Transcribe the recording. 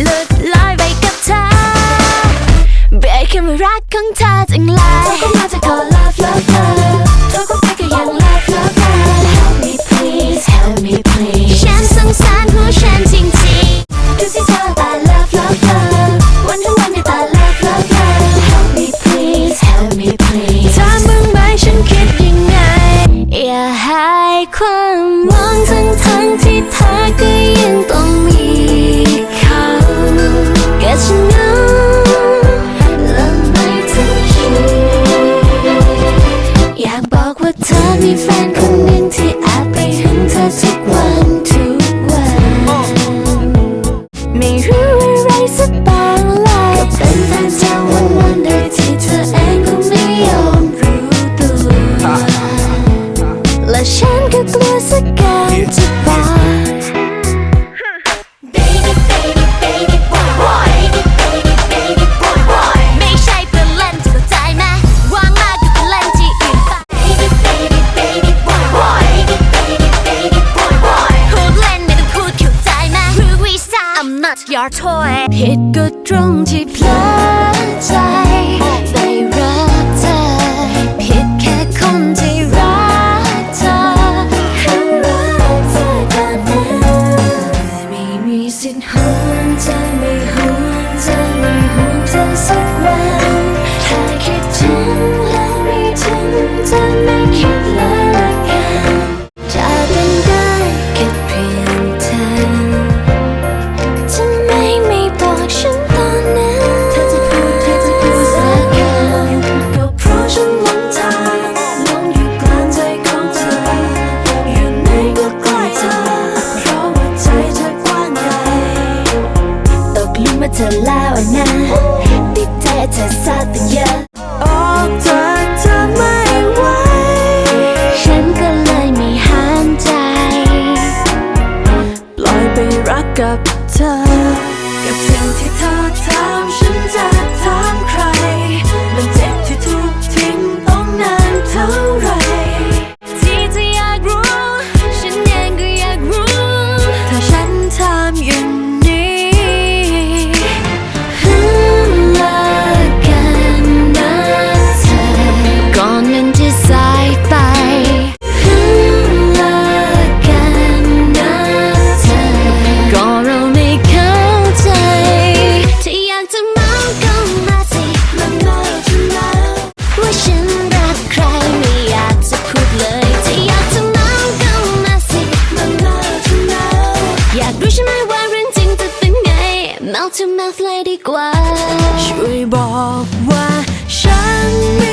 หลุดลอยไปกับเธอเบรกแค่รักของเธอจังเลยเธอก็มาจากคน any friend come into I'm not your toy ผิดก็ตรงที่เพลินใจ ว่าเธอแล้วนะติดแท้เธอซาตเยอะออกเธอเธอไม่ไหวฉันก็เลยไม่ห้ามใจ ปล่อยไปรักกับ เอาทำนักเลยดีกว่า ช่วยบอกว่าฉันไม่